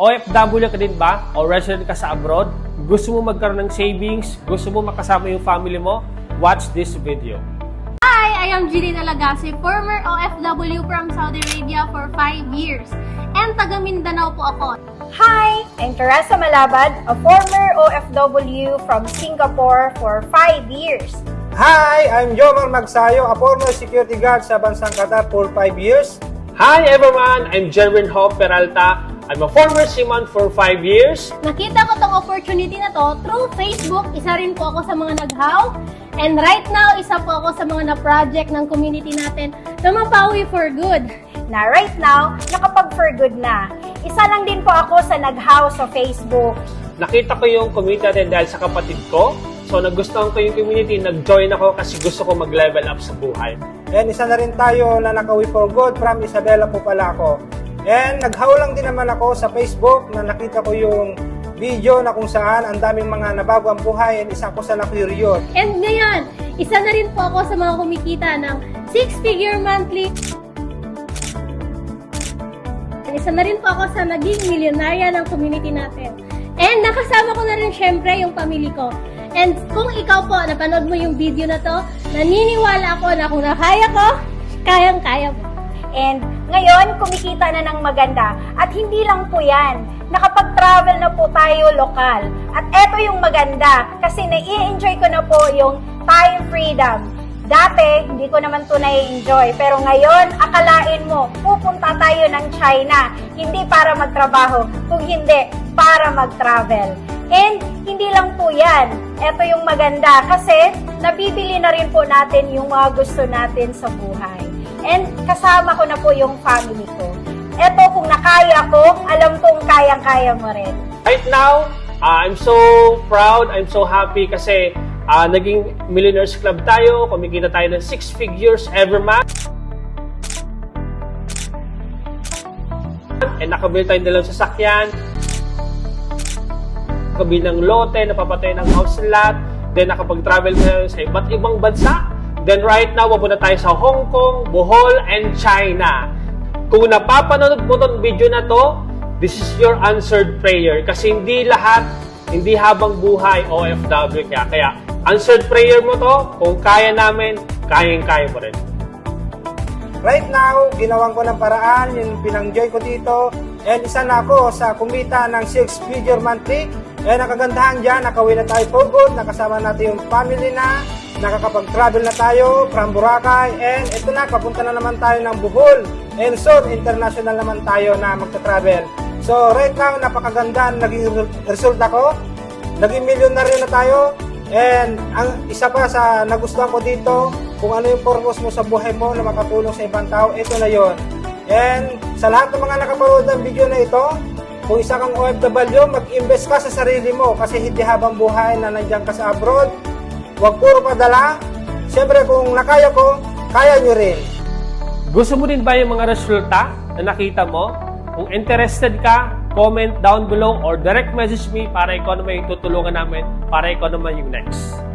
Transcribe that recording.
OFW ka din ba? O resident ka sa abroad? Gusto mo magkaroon ng savings? Gusto mo makasama yung family mo? Watch this video. Hi, I am Jeline Alagasi, former OFW from Saudi Arabia for 5 years. And taga Mindanao po ako. Hi, I'm Teresa Malabad, a former OFW from Singapore for 5 years. Hi, I'm Jomar Magsayo, a former security guard sa bansang Qatar for 5 years. Hi everyone! I'm Jerwin Hope Peralta. I'm a former seaman for 5 years. Nakita ko tong opportunity na to through Facebook. Isa rin po ako sa mga naghaw. And right now, isa po ako sa mga na-project ng community natin na mapawi for good. Na right now, nakapag-for good na. Isa lang din po ako sa nag-house sa Facebook. Nakita ko yung community natin dahil sa kapatid ko. So nagustuhan ko yung community, nag-join ako kasi gusto ko mag-level up sa buhay. And isa na rin tayo na nakawi for good from Isabela po pala ako. And naghaw lang din naman ako sa Facebook na nakita ko yung video na kung saan ang daming mga nabago ang buhay and isa ko sa na-curious. And ngayon, isa na rin po ako sa mga kumikita ng six-figure monthly. Isa na rin po ako sa naging milyonarya ng community natin. And nakasama ko na rin syempre yung pamilya ko. And kung ikaw po, napanood mo yung video na to, naniniwala ako na kung nakaya ko, kayang-kaya mo. And ngayon, kumikita na ng maganda. At hindi lang po yan. Nakapag-travel na po tayo lokal. At eto yung maganda. Kasi nai-enjoy ko na po yung time freedom. Dati, hindi ko naman to nai-enjoy. Pero ngayon, akalain mo, pupunta tayo ng China. Hindi para magtrabaho, kung hindi, para mag-travel. And hindi lang po yan. Ito yung maganda kasi nabibili na rin po natin yung mga gusto natin sa buhay. And kasama ko na po yung family ko. Eto, kung nakaya ko, alam kong kayang-kaya mo rin. Right now, uh, I'm so proud, I'm so happy kasi uh, naging Millionaires Club tayo, kumikita tayo ng 6 figures every month. And nakabili tayo ng sasakyan, nakabili ng lote, napapatay ng house lot, then nakapag-travel tayo sa iba't ibang bansa. Then right now, pupunta tayo sa Hong Kong, Bohol, and China. Kung napapanood mo tong video na to, this is your answered prayer. Kasi hindi lahat, hindi habang buhay OFW kaya. Kaya answered prayer mo to, kung kaya namin, kayang-kaya mo rin. Right now, ginawan ko ng paraan, yung pinang-joy ko dito. And isa na ako sa kumita ng 6-figure monthly. And ang kagandahan dyan, nakawin na tayo for good, nakasama natin yung family na, nakakapag-travel na tayo from Boracay. And ito na, papunta na naman tayo ng Bohol. And soon, international naman tayo na magta-travel. So right now, napakaganda naging re- resulta ko. Naging milyonaryo na tayo. And ang isa pa sa nagustuhan ko dito, kung ano yung purpose mo sa buhay mo na makatulong sa ibang tao, ito na yon. And sa lahat ng mga nakapanood ng video na ito, kung isa kang OFW, mag-invest ka sa sarili mo kasi hindi habang buhay na nandiyan ka sa abroad. Huwag puro padala. Siyempre kung nakaya ko, kaya nyo rin. Gusto mo din ba yung mga resulta na nakita mo? Kung interested ka, comment down below or direct message me para ikaw naman yung tutulungan namin para ikaw naman yung next.